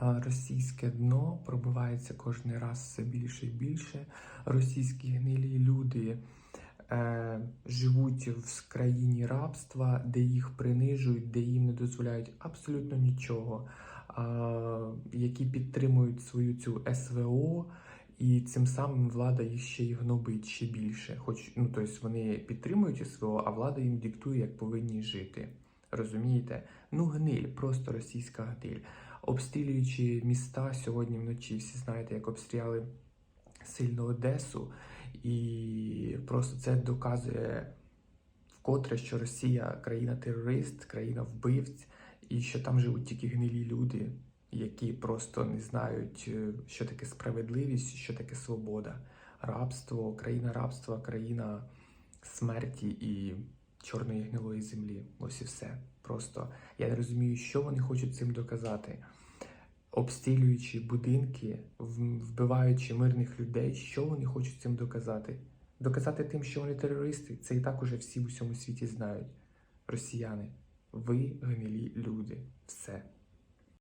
Російське дно пробивається кожен раз все більше і більше. Російські гнилі люди е, живуть в країні рабства, де їх принижують, де їм не дозволяють абсолютно нічого, а, які підтримують свою цю СВО. І цим самим влада їх ще й гнобить ще більше. Хоч ну тобто вони підтримують СВО, а влада їм диктує, як повинні жити. Розумієте? Ну, гниль, просто російська гниль. Обстрілюючи міста сьогодні вночі, всі знаєте, як обстріляли сильно Одесу, і просто це доказує вкотре, що Росія країна-терорист, країна вбивць, і що там живуть тільки гнилі люди, які просто не знають, е, що таке справедливість, що таке свобода. Рабство, країна рабства, країна смерті і чорної гнилої землі. Ось і все. Просто я не розумію, що вони хочуть цим доказати. Обстрілюючи будинки, вбиваючи мирних людей, що вони хочуть цим доказати? Доказати тим, що вони терористи, це і так уже всі в усьому світі знають. Росіяни, ви гнилі люди. Все.